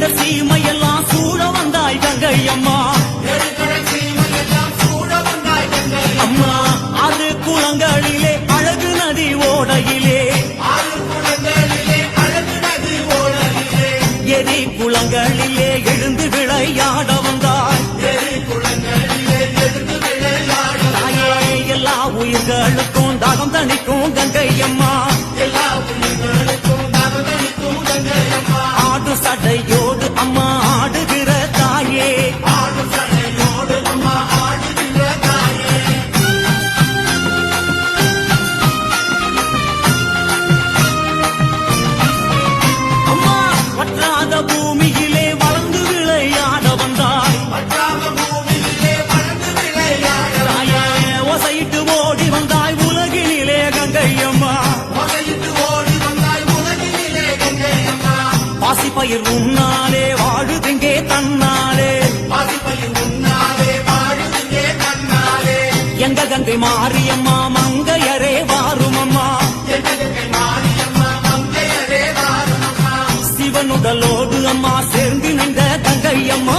கடல் சீமையெல்லாம் சூழ வந்தாய் கங்கையம்மா அம்மா. அது குளங்களிலே அழகு நதி ஓடையிலே. எரி குளங்களிலே எழுந்து விளையாட வந்தாய். தாயே எல்லா உயிர்களுக்கும் தாகம் தணிக்கும் கங்கையம்மா ஆடு சடையோடு அம்மா ஆடு எங்க மாரியம்மா மங்கையரே வாருமம்மா. சிவனுடலோடு அம்மா சேர்ந்து நின்ற தங்கையம்மா.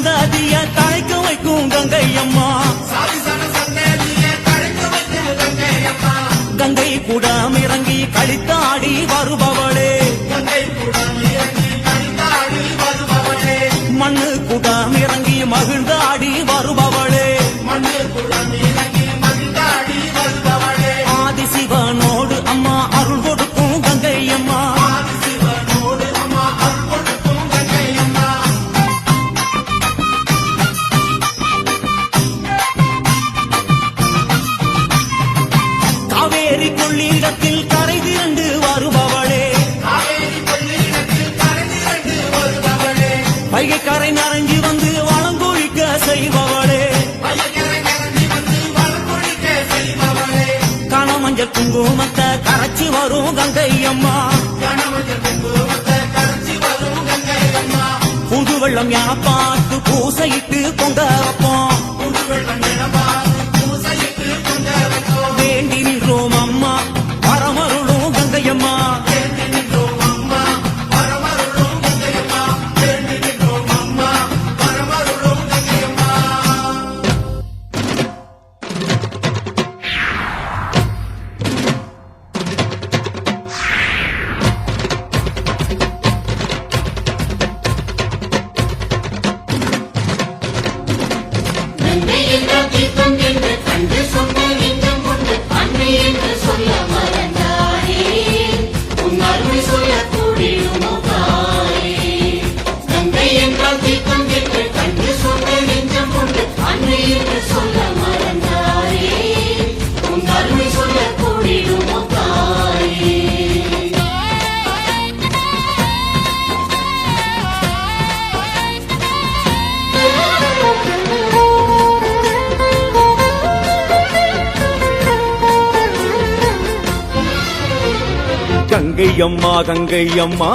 சந்தாதிய தழைக்க வைக்கும் கங்கையம்மா. கங்கை கூடம் இறங்கி கழித்தாடி வருபவளே வைகை கரை நரங்கி வந்து வளங்குழிக்க செய்பவளே. கணமஞ்சள் குங்குமத்தை கரைச்சி வரும் கங்கையம்மா புது வெள்ளம் யா பார்த்து பூசையிட்டு பொங்க வைப்போம் கங்கை அம்மா கங்கை அம்மா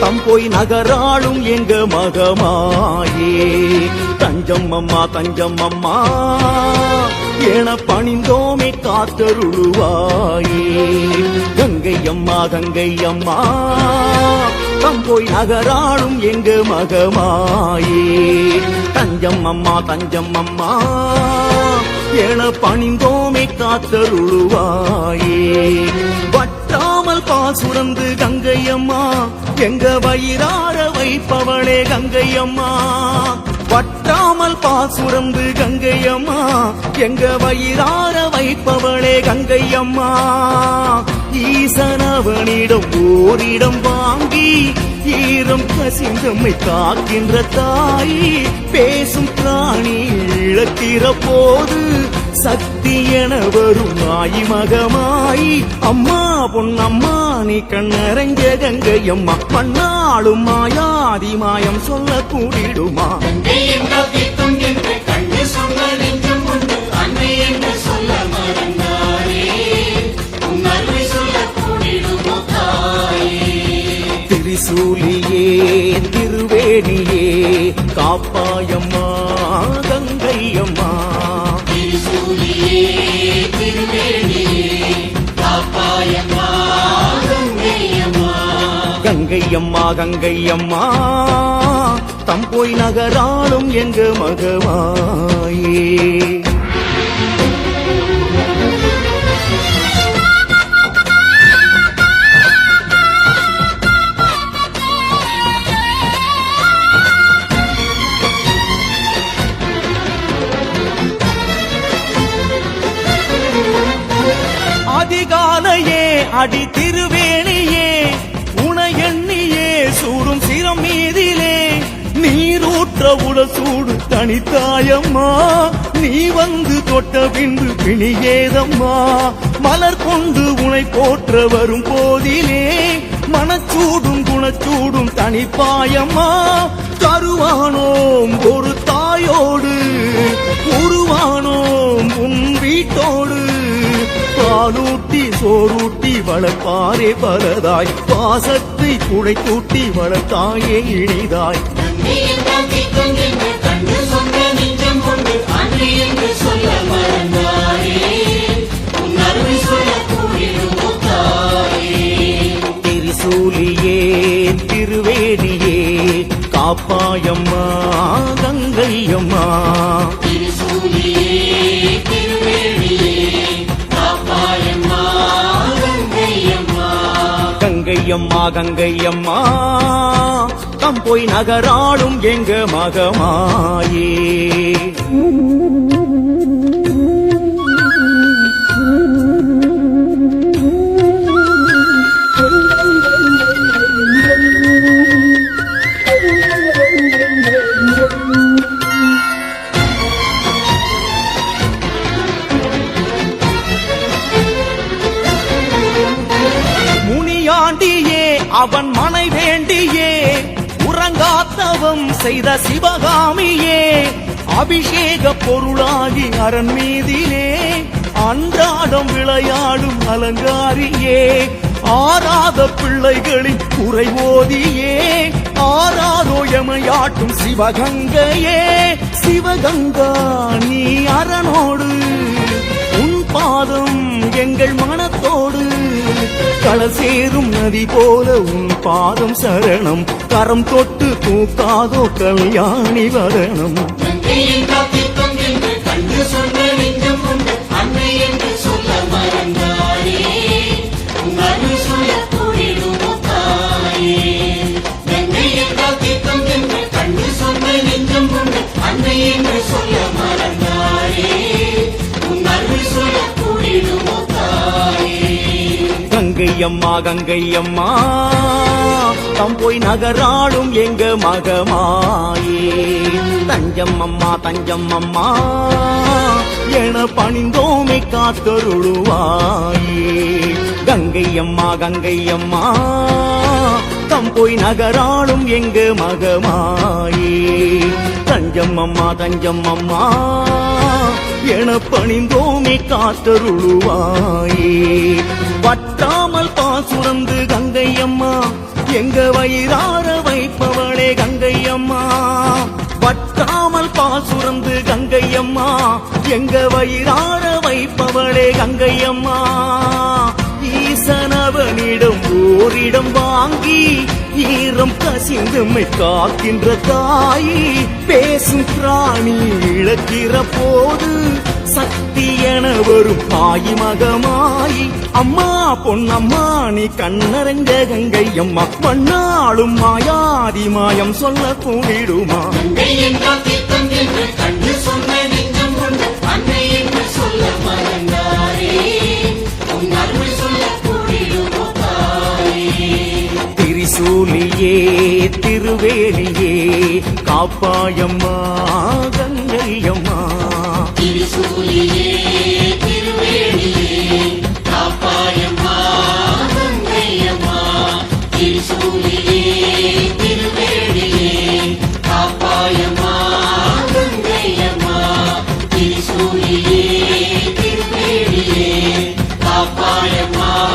தம் போய் நகராளும் எங்க மகமாயே. தஞ்சம் அம்மா தஞ்சம் அம்மா என பணிந்தோமே காத்தருளுவாயே. கங்கை அம்மா தம் போய் நகராளும் எங்க மகமாயே. தஞ்சம் அம்மா தஞ்சம் அம்மா என பணிந்தோமே காத்தருளுவாயே. சுரந்து கங்கையம்மா எங்க வயிறார வைப்பவளே கங்கையம்மா. வட்டாமல் பாசுரந்து சுரந்து கங்கையம்மா எங்க வயிறார வைப்பவளே கங்கையம்மா. ஈசனவனிடம் ஓரிடம் வாங்கி ஈரம் கசிந்தம்மை காக்கின்ற தாய் பேசும் பிராணி இழக்கிற போது சக்தி என வரும் மாயி மகமாயி. அம்மா பொன்னம்மா நீ கண்ணறைஞ்ச கங்கை அம்மா. பண்ணாலும் மாயாதி மாயம் சொல்ல கூடிடுமா? கங்கை அம்மா கங்கை அம்மா தம் போய் நகராளும் எங்க மகவாயே அதிகாலையே அடி திருவேணி நீரூற்ற சூடு தனித்தாயம்மா. நீ வந்து தொட்ட பின்பு பிணியேதம்மா. மலர் கொண்டு உனை போற்ற வரும் போதிலே மனச்சூடும் குணச்சூடும் தனிப்பாயம்மா. தருவானோம் ஒரு தாயோடு உருவானோம் உன் வீட்டோடு. பாலூட்டி சோறூட்டி வளர்ப்பாரே பலதாய். பாசத்தை குழை கூட்டி வளர்த்தாயே இனிதாய். திருசூலியே திருவேதியே காப்பாயம்மா கங்கையம்மா. திருசூலியே அம்மா கங்கை அம்மா தம் போய் நகராடும் எங்க மகமாயே. அபிஷேக பொருளாகி அரண் மீதிலே. அன்றாடம் விளையாடும் அலங்காரியே. ஆராத பிள்ளைகளின் குறை ஓதியே. ஆராதோ எமையாட்டும் சிவகங்கையே. சிவகங்கா நீ அரணோடு. உன் பாதம் எங்கள் மனத்தோடு. கள சேரும் நதி போல உன் பாதம் சரணம் கரம் தொட்டு தூக்காதோ கல்யாணி வரணம் என்று அன்னை என்று சொல்ல மறந்தாரே உன் அருள் சொல்ல கூடிடுமோ கங்கை அம்மா கங்கை அம்மா தம் போய் நகராளும் எங்க மகமாயே. தஞ்சம் அம்மா தஞ்சம் அம்மா என பணிந்தோமை காத்தருளுவாயே. கங்கை அம்மா கங்கை அம்மா தம் போய் நகராளும் எங்க மகமாயே. தஞ்சம் அம்மா தஞ்சம் அம்மா என பணிந்தோமே காத்தருளுவாயே. வட்டாமல் பாசுரந்து கங்கையம்மா எங்க வயிறார வைப்பவளே கங்கையம்மா. வட்டாமல் பாசுரந்து கங்கையம்மா எங்க வயிறார வைப்பவளே கங்கையம்மா. ஈசனவனிடம் ஓரிடம் வாங்கி ஈரம் கசிந்துமை காக்கின்ற தாயி பேசும் பிராணி இழக்கிற போது சக்தி என வரும் தாய் மகமாயி அம்மா பொன்னம்மா நீ கண்ணறைஞ்ச கங்கை அம்மா மண்ணாளும் மாயாதி மாயம் சொல்ல கூடிடுமா? கண்ணு சொன்ன நெஞ்சம் கொண்டு அன்னை என்று சொல்ல மறந்தாரே சூலியே திருவேலியே காப்பாயம்மா கங்கையம்மா. காப்பாயம்மா.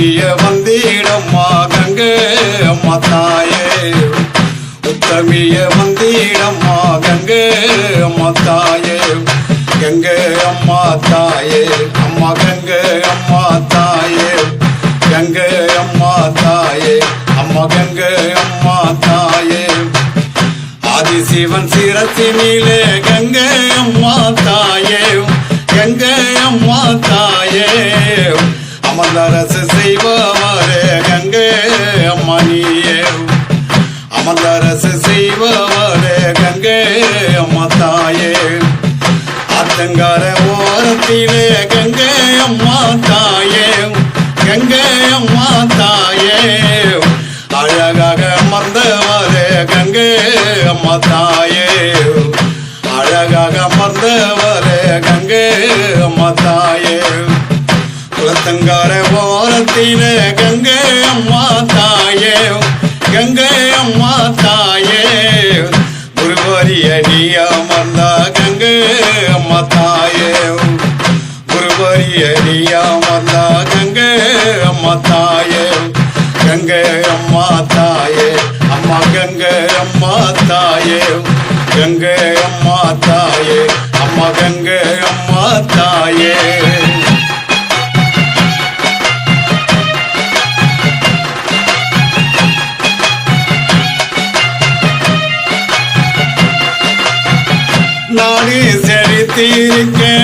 உத்தமிய வந்தீடம்மா கங்கே அம்மா தாயே. உத்தமிய வந்தீடம்மா கங்கே அம்மா தாயே. கங்கே அம்மா தாயே அம்மா கங்கே அம்மா தாயே. கங்கே அம்மா தாயே அம்மா கங்கே அம்மா தாயே. ஆதிசிவன் சிரத்தினிலே கங்கை அம்மா தாயே. கங்கை அம்மா தாயே. அமர்ந்தரசு செய்பவரே கங்கே அம்மா நீயே. அமர்ந்தரசு செய்பவரே கங்கே அம்மா தாயே. ஆத்தங்கார ஓரத்திலே கங்கே அம்மா தாயே. கங்கே அம்மா தாயே. அழகாக அமர்ந்தவரே கங்கே அம்மா தாயே. அழகாக அமர்ந்தவரே கங்கே அம்மா தாயே. குலத்தங்கார ஓரத்தில கங்கை அம்மா தாயே கங்கை அம்மா தாயே. குருவாரி அடி அமர்ந்தா கங்கை அம்மா தாயே. குருவாரி அடி அமர்ந்தா கங்கை அம்மா தாயே கங்கை அம்மா தாயே. அம்மா கங்கை அம்மா தாயே கங்கை அம்மா தாயே. அம்மா கங்கை அம்மா தாயே. நானே